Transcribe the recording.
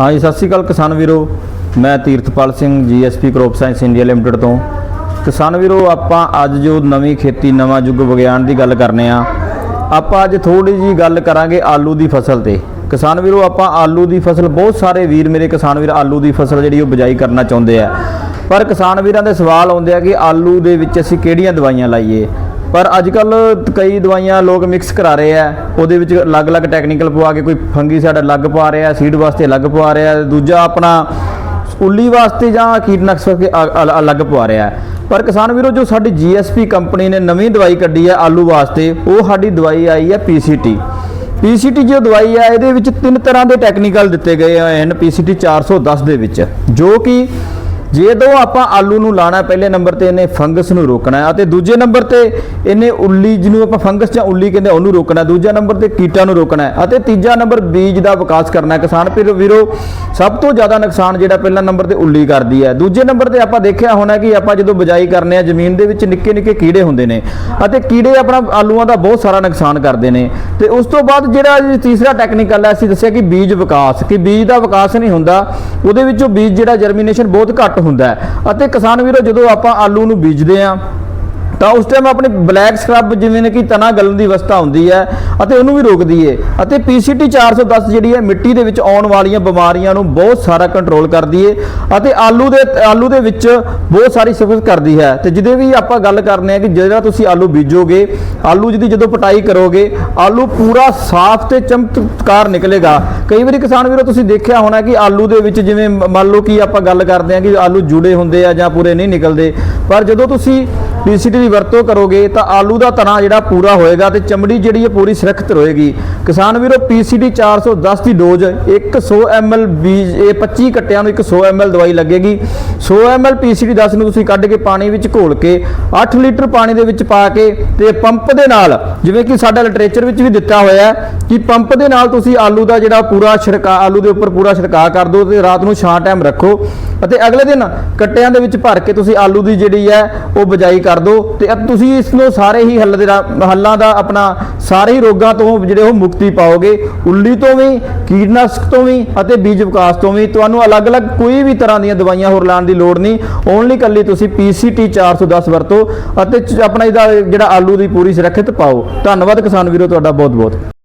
ਹਾਂ ਜੀ, ਸਤਿ ਸ਼੍ਰੀ ਅਕਾਲ ਕਿਸਾਨ ਵੀਰੋ। ਮੈਂ Tirathpal Singh GSP crop science India limited ਤੋਂ। ਕਿਸਾਨ ਵੀਰੋ, ਆਪਾਂ ਅੱਜ ਜੋ ਨਵੀਂ ਖੇਤੀ, ਨਵਾਂ ਯੁੱਗ ਵਿਗਿਆਨ ਦੀ ਗੱਲ ਕਰਨੇ ਆ। ਆਪਾਂ ਅੱਜ ਥੋੜੀ ਜੀ ਗੱਲ ਕਰਾਂਗੇ ਆਲੂ ਦੀ ਫਸਲ ਤੇ। ਕਿਸਾਨ ਵੀਰੋ, ਆਪਾਂ ਆਲੂ ਦੀ ਫਸਲ, ਬਹੁਤ ਸਾਰੇ ਵੀਰ ਮੇਰੇ ਕਿਸਾਨ ਵੀਰ ਆਲੂ ਦੀ ਫਸਲ ਜਿਹੜੀ ਉਹ ਬਿਜਾਈ ਕਰਨਾ ਚਾਹੁੰਦੇ ਆ। ਪਰ ਕਿਸਾਨ ਵੀਰਾਂ ਦੇ ਸਵਾਲ ਆਉਂਦੇ ਆ ਕਿ ਆਲੂ ਦੇ ਵਿੱਚ ਅਸੀਂ ਕਿਹੜੀਆਂ ਦਵਾਈਆਂ ਲਾਈਏ? ਪਰ ਅੱਜ ਕੱਲ ਕਈ ਦਵਾਈਆਂ ਲੋਕ ਮਿਕਸ ਕਰਾ ਰਹੇ ਆ। ਉਹਦੇ ਵਿੱਚ ਅਲੱਗ-ਅਲੱਗ ਟੈਕਨੀਕਲ ਪਵਾ ਕੇ ਕੋਈ ਫੰਗੀਸਾਈਡ ਅਲੱਗ ਪਵਾ ਰਿਹਾ ਸੀਡ ਵਾਸਤੇ ਅਲੱਗ ਪਵਾ ਰਿਹਾ, ਦੂਜਾ ਆਪਣਾ ਉੱਲੀ ਵਾਸਤੇ ਜਾਂ ਕੀਟਨਾਸ਼ਕ ਵਾਸਤੇ ਅਲੱਗ ਪਵਾ ਰਿਹਾ। ਪਰ ਕਿਸਾਨ ਵੀਰੋ, ਜੋ ਸਾਡੀ ਜੀਐਸਪੀ ਕੰਪਨੀ ਨੇ ਨਵੀਂ ਦਵਾਈ ਕੱਢੀ ਹੈ ਆਲੂ ਵਾਸਤੇ, ਉਹ ਸਾਡੀ ਦਵਾਈ ਆਈ ਹੈ ਪੀਸੀਟੀ ਪੀਸੀਟੀ ਜੋ ਦਵਾਈ ਹੈ ਇਹਦੇ ਵਿੱਚ ਤਿੰਨ ਤਰ੍ਹਾਂ ਦੇ ਟੈਕਨੀਕਲ ਦਿੱਤੇ ਗਏ ਹਨ ਪੀਸੀਟੀ 410 ਦੇ ਵਿੱਚ, ਜੋ ਕਿ ਜਦੋਂ ਆਪਾਂ ਆਲੂ ਨੂੰ ਲਾਣਾ, ਪਹਿਲੇ ਨੰਬਰ ਤੇ ਇਹਨੇ ਫੰਗਸ ਨੂੰ ਰੋਕਣਾ ਅਤੇ ਦੂਜੇ ਨੰਬਰ ਤੇ ਇਹਨੇ ਉੱਲੀ ਜਿਹਨੂੰ ਆਪਾਂ ਫੰਗਸ ਜਾਂ ਉੱਲੀ ਕਹਿੰਦੇ ਉਹਨੂੰ ਰੋਕਣਾ ਦੂਜਾ ਨੰਬਰ ਤੇ ਕੀਟਾਂ ਨੂੰ ਰੋਕਣਾ ਅਤੇ ਤੀਜਾ ਨੰਬਰ ਬੀਜ ਦਾ ਵਿਕਾਸ ਕਰਨਾ ਕਿਸਾਨ ਵੀਰ ਵੀਰੋ, ਸਭ ਤੋਂ ਜ਼ਿਆਦਾ ਨੁਕਸਾਨ ਜਿਹੜਾ ਪਹਿਲਾ ਨੰਬਰ ਤੇ ਉੱਲੀ ਕਰਦੀ ਹੈ। ਦੂਜੇ ਨੰਬਰ ਤੇ ਆਪਾਂ ਦੇਖਿਆ ਹੋਣਾ ਕਿ ਆਪਾਂ ਜਦੋਂ ਬਿਜਾਈ ਕਰਨੇ ਆ, ਜ਼ਮੀਨ ਦੇ ਵਿੱਚ ਨਿੱਕੇ ਨਿੱਕੇ ਕੀੜੇ ਹੁੰਦੇ ਨੇ ਅਤੇ ਕੀੜੇ ਆਪਣਾ ਆਲੂਆਂ ਦਾ ਬਹੁਤ ਸਾਰਾ ਨੁਕਸਾਨ ਕਰਦੇ ਨੇ। ਤੇ ਉਸ ਤੋਂ ਬਾਅਦ ਜਿਹੜਾ ਤੀਸਰਾ ਟੈਕਨੀਕਲ ਹੈ, ਅਸੀਂ ਦੱਸਿਆ ਕਿ ਬੀਜ ਵਿਕਾਸ, ਕਿ ਬੀਜ ਦਾ ਵਿਕਾਸ ਨਹੀਂ ਹੁੰਦਾ, ਉਹਦੇ ਵਿੱਚੋਂ ਬੀਜ ਜਿਹੜਾ ਜਰਮੀਨੇਸ਼ਨ ਬਹੁਤ ਘੱਟ ਹੁੰਦਾ ਹੈ। ਅਤੇ ਕਿਸਾਨ ਵੀਰੋ ਜਦੋਂ ਆਪਾਂ ਆਲੂ ਨੂੰ ਬੀਜਦੇ ਆ ਤਾਂ ਉਸ ਟਾਈਮ ਆਪਣੇ ਬਲੈਕ ਸਕਰਬ ਜਿਵੇਂ ਨੇ ਕਿ ਤਣਾ ਗਲਣ ਦੀ ਅਵਸਥਾ ਹੁੰਦੀ ਹੈ ਅਤੇ ਉਹਨੂੰ ਵੀ ਰੋਕਦੀ ਏ। ਅਤੇ PCT 410 ਜਿਹੜੀ ਹੈ, ਮਿੱਟੀ ਦੇ ਵਿੱਚ ਆਉਣ ਵਾਲੀਆਂ ਬਿਮਾਰੀਆਂ ਨੂੰ ਬਹੁਤ ਸਾਰਾ ਕੰਟਰੋਲ ਕਰਦੀ ਏ ਅਤੇ ਆਲੂ ਦੇ ਆਲੂ ਦੇ ਵਿੱਚ ਬਹੁਤ ਸਾਰੀ ਸਿਫਤ ਕਰਦੀ ਹੈ। ਤੇ ਜਿਹਦੇ ਵੀ ਆਪਾਂ ਗੱਲ ਕਰਨੇ ਆ ਕਿ ਜਿਹੜਾ ਤੁਸੀਂ ਆਲੂ ਬੀਜੋਗੇ, ਆਲੂ ਜਿਹਦੀ ਜਦੋਂ ਪਟਾਈ ਕਰੋਗੇ, ਆਲੂ ਪੂਰਾ ਸਾਫ਼ ਤੇ ਚਮਤਕਾਰ ਨਿਕਲੇਗਾ। ਕਈ ਵਾਰੀ ਕਿਸਾਨ ਵੀਰੋ, ਤੁਸੀਂ ਦੇਖਿਆ ਹੋਣਾ ਕਿ ਆਲੂ ਦੇ ਵਿੱਚ ਜਿਵੇਂ ਮੰਨ ਲਓ ਕਿ ਆਪਾਂ ਗੱਲ ਕਰਦੇ ਆ ਕਿ ਆਲੂ ਜੁੜੇ ਹੁੰਦੇ ਆ ਜਾਂ ਪੂਰੇ ਨਹੀਂ ਨਿਕਲਦੇ। ਪਰ ਜਦੋਂ ਤੁਸੀਂ ਪੀਸੀਟੀ ਦੀ ਵਰਤੋਂ ਕਰੋਗੇ ਤਾਂ ਆਲੂ ਦਾ ਤਣਾ ਜਿਹੜਾ ਪੂਰਾ ਹੋਏਗਾ ਤੇ ਚਮੜੀ ਜਿਹੜੀ ਹੈ ਪੂਰੀ ਸੁਰੱਖਿਅਤ ਰਹੇਗੀ। ਕਿਸਾਨ ਵੀਰੋ ਪੀਸੀਟੀ 410 ਦੀ ਡੋਜ਼ 100 ml ਬੀਜ, ਇਹ 25 ਕੱਟਿਆਂ ਨੂੰ 100 ml ਦਵਾਈ ਲੱਗੇਗੀ। 100 ml ਪੀਸੀਟੀ 10 ਨੂੰ ਤੁਸੀਂ ਕੱਢ ਕੇ ਪਾਣੀ ਵਿੱਚ ਘੋਲ ਕੇ 8 ਲੀਟਰ ਪਾਣੀ ਦੇ ਵਿੱਚ ਪਾ ਕੇ ਤੇ ਪੰਪ ਦੇ ਨਾਲ, ਜਿਵੇਂ ਕਿ ਸਾਡਾ ਲਿਟਰੇਚਰ ਵਿੱਚ ਵੀ ਦਿੱਤਾ ਹੋਇਆ ਹੈ ਕਿ ਪੰਪ ਦੇ ਨਾਲ ਤੁਸੀਂ ਆਲੂ ਦਾ ਜਿਹੜਾ ਪੂਰਾ ਛਿੜਕਾ, ਆਲੂ ਦੇ ਉੱਪਰ ਪੂਰਾ ਛਿੜਕਾ ਕਰ ਦਿਓ ਤੇ ਰਾਤ ਨੂੰ ਛਾਂ ਟਾਈਮ ਰੱਖੋ। ਅਤੇ ਅਗਲੇ ਦਿਨ ਕੱਟਿਆਂ ਦੇ ਵਿੱਚ ਭਰ ਕੇ ਤੁਸੀਂ ਆਲੂ ਦੀ ਜਿਹੜੀ ਹੈ ਉਹ ਬਜਾਈ ਕਰ ਦਿਓ ਤੇ ਤੁਸੀਂ ਇਸ ਨੂੰ ਸਾਰੇ ਹੀ ਹੱਲ ਦੇ ਹੱਲਾਂ ਦਾ ਆਪਣਾ ਸਾਰੇ ਹੀ ਰੋਗਾਂ ਤੋਂ ਜਿਹੜੇ ਉਹ ਮੁਕਤੀ ਪਾਓਗੇ। ਉੱਲੀ ਤੋਂ ਵੀ, ਕੀਟਨਾਸ਼ਕ ਤੋਂ ਵੀ ਅਤੇ ਬੀਜ ਵਿਕਾਸ ਤੋਂ ਵੀ। ਤੁਹਾਨੂੰ ਅਲੱਗ-ਅਲੱਗ ਕੋਈ ਵੀ ਤਰ੍ਹਾਂ ਦੀਆਂ ਦਵਾਈਆਂ ਹੋਰ ਲਾਉਣ ਦੀ ਲੋੜ ਨਹੀਂ। ਓਨਲੀ ਕੱਲੀ ਤੁਸੀਂ PCT 410 ਵਰਤੋ ਅਤੇ ਆਪਣਾ ਇਹਦਾ ਜਿਹੜਾ ਆਲੂ ਦੀ ਪੂਰੀ ਸੁਰੱਖਿਅਤ ਪਾਓ। ਧੰਨਵਾਦ ਕਿਸਾਨ ਵੀਰੋ, ਤੁਹਾਡਾ ਬਹੁਤ-ਬਹੁਤ।